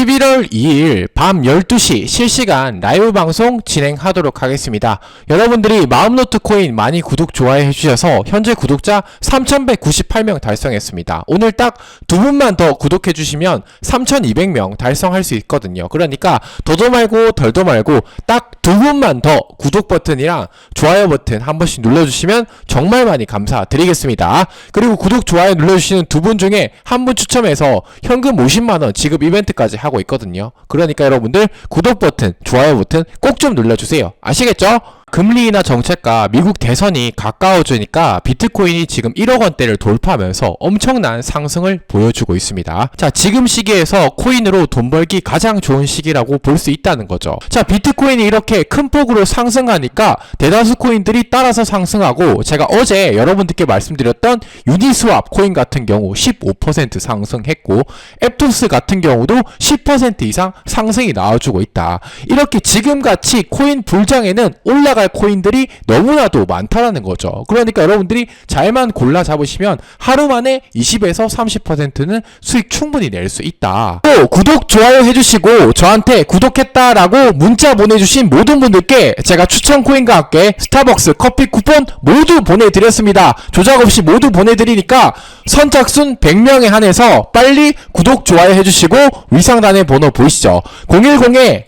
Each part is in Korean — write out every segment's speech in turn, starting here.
11월 2일 밤 12시 실시간 라이브 방송 진행하도록 하겠습니다. 여러분들이 마음노트 코인 많이 구독, 좋아해 해주셔서 현재 구독자 3,198명 달성했습니다. 오늘 딱 두 분만 더 구독해 주시면 3,200명 달성할 수 있거든요. 그러니까 더도 말고 덜도 말고 딱 두 분만 더 구독 버튼이랑 좋아요 버튼 한 번씩 눌러주시면 정말 많이 감사드리겠습니다. 그리고 구독, 좋아요 눌러주시는 두 분 중에 한 분 추첨해서 현금 50만원 지급 이벤트까지 하고 있거든요. 그러니까 여러분들 구독 버튼, 좋아요 버튼 꼭 좀 눌러주세요. 아시겠죠? 금리 인하 정책과 미국 대선이 가까워지니까 비트코인이 지금 1억 원대를 돌파하면서 엄청난 상승을 보여주고 있습니다. 자, 지금 시기에서 코인으로 돈 벌기 가장 좋은 시기라고 볼 수 있다는 거죠. 자, 비트코인이 이렇게 큰 폭으로 상승하니까 대다수 코인들이 따라서 상승하고 제가 어제 여러분들께 말씀드렸던 유니스왑 코인 같은 경우 15% 상승했고 앱토스 같은 경우도 10% 이상 상승이 나와주고 있다. 이렇게 지금같이 코인 불장에는 올라 갈 코인들이 너무나도 많다라는 거죠. 그러니까 여러분들이 잘만 골라 잡으시면 하루 만에 20에서 30%는 수익 충분히 낼 수 있다. 또 구독, 좋아요 해주시고 저한테 구독했다라고 문자 보내주신 모든 분들께 제가 추천 코인과 함께 스타벅스 커피 쿠폰 모두 보내드렸습니다. 조작 없이 모두 보내드리니까 선착순 100명에 한해서 빨리 구독, 좋아요 해주시고 위상단의 번호 보이시죠? 010에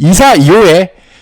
2425에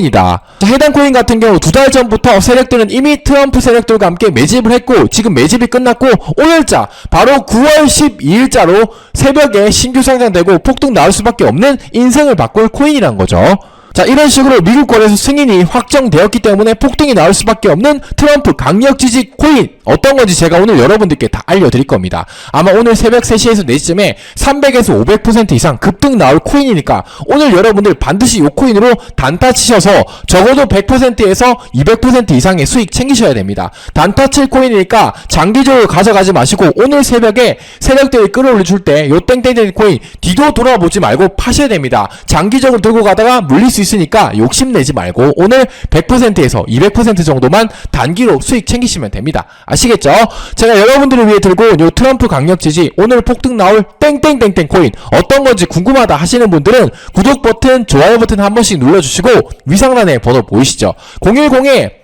이다. 자, 해당 코인 같은 경우 두 달 전부터 세력들은 이미 트럼프 세력들과 함께 매집을 했고 지금 매집이 끝났고 오늘자 바로 9월 12일자로 새벽에 신규 상장되고 폭등 나올 수밖에 없는 인생을 바꿀 코인이란 거죠. 자 이런 식으로 미국권에서 승인이 확정되었기 때문에 폭등이 나올 수밖에 없는 트럼프 강력 지지 코인 어떤 건지 제가 오늘 여러분들께 다 알려드릴 겁니다. 아마 오늘 새벽 3시에서 4시쯤에 300에서 500% 이상 급등 나올 코인이니까 오늘 여러분들 반드시 이 코인으로 단타 치셔서 적어도 100%에서 200% 이상의 수익 챙기셔야 됩니다. 단타 칠 코인이니까 장기적으로 가져가지 마시고 오늘 새벽에 세력들이 끌어올려 줄 때 요 땡땡땡 코인 뒤도 돌아보지 말고 파셔야 됩니다. 장기적으로 들고 가다가 물릴 수 있으니까 욕심내지 말고 오늘 100%에서 200% 정도만 단기로 수익 챙기시면 됩니다. 아시겠죠? 제가 여러분들을 위해 들고 온 요 트럼프 강력 지지 오늘 폭등 나올 땡땡땡땡 코인 어떤 건지 궁금하다 하시는 분들은 구독 버튼, 좋아요 버튼 한 번씩 눌러주시고 위상란에 번호 보이시죠? 010에